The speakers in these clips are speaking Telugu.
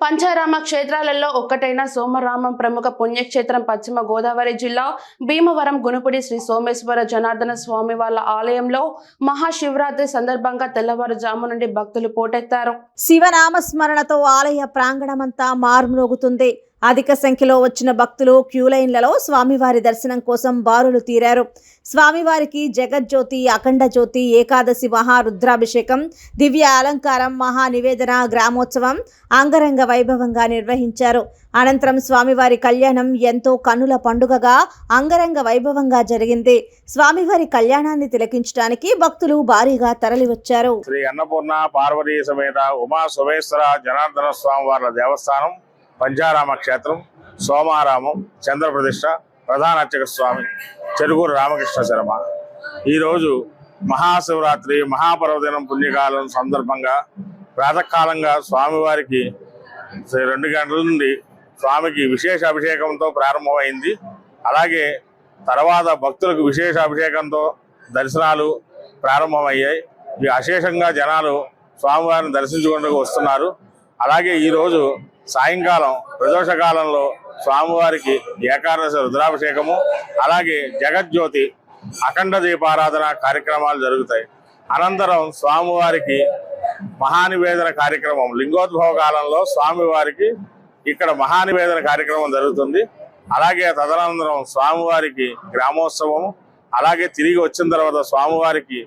పంచారామ క్షేత్రాలలో ఒక్కటైన సోమరామం ప్రముఖ పుణ్యక్షేత్రం పశ్చిమ గోదావరి జిల్లా భీమవరం గునుపుడి శ్రీ సోమేశ్వర జనార్దన స్వామి వాళ్ళ ఆలయంలో మహాశివరాత్రి సందర్భంగా తెల్లవారుజాము నుండి భక్తులు పోటెత్తారు. శివనామస్మరణతో ఆలయ ప్రాంగణమంతా మారుమ్రోగుతుంది. అధిక సంఖ్యలో వచ్చిన భక్తులు క్యూ లైన్లలో స్వామివారి దర్శనం కోసం బారులు తీరారు. స్వామివారికి జగజ్యోతి అఖండ జ్యోతి ఏకాదశి మహారుద్రాభిషేకం దివ్య అలంకారం మహానివేదన గ్రామోత్సవం అంగరంగ వైభవంగా నిర్వహించారు. అనంతరం స్వామివారి కళ్యాణం ఎంతో కన్నుల పండుగగా అంగరంగ వైభవంగా జరిగింది. స్వామివారి కళ్యాణాన్ని తిలకించడానికి భక్తులు భారీగా తరలివచ్చారు. శ్రీ అన్నపూర్ణ పార్వతీ సమేత ఉమా సుమేశ్వర జనార్దన స్వామి దేవస్థానం పంచారామ క్షేత్రం సోమారామం చంద్రప్రతిష్ట ప్రధాన అర్చక స్వామి చెరుగూరు రామకృష్ణ శర్మ. ఈరోజు మహాశివరాత్రి మహాపర్వదినం పుణ్యకాలం సందర్భంగా ప్రాతకాలంగా స్వామివారికి రెండు గంటల నుండి స్వామికి విశేష అభిషేకంతో ప్రారంభమైంది. అలాగే తర్వాత భక్తులకు విశేష అభిషేకంతో దర్శనాలు ప్రారంభమయ్యాయి. అశేషంగా జనాలు స్వామివారిని దర్శించుకుంటూ వస్తున్నారు. అలాగే ఈరోజు సాయంకాలం ప్రదోషకాలంలో స్వామివారికి ఏకాదశ రుద్రాభిషేకము అలాగే జగజ్యోతి అఖండ దీపారాధన కార్యక్రమాలు జరుగుతాయి. అనంతరం స్వామివారికి మహానివేదన కార్యక్రమం లింగోద్భవ కాలంలో స్వామివారికి ఇక్కడ మహానివేదన కార్యక్రమం జరుగుతుంది. అలాగే తదనంతరం స్వామివారికి గ్రామోత్సవము అలాగే తిరిగి వచ్చిన తర్వాత స్వామివారికి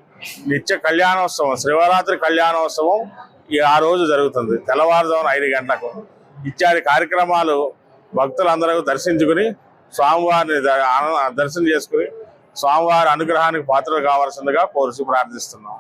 నిత్య కళ్యాణోత్సవం శివరాత్రి కళ్యాణోత్సవం ఆ రోజు జరుగుతుంది. తెల్లవారుజామున ఐదు గంటలకు ఇత్యాది కార్యక్రమాలు భక్తులందరూ దర్శించుకుని స్వామివారిని దర్శనం చేసుకుని స్వామివారి అనుగ్రహానికి పాత్రలు కావాల్సిందిగా కోరుచు ప్రార్థిస్తున్నాం.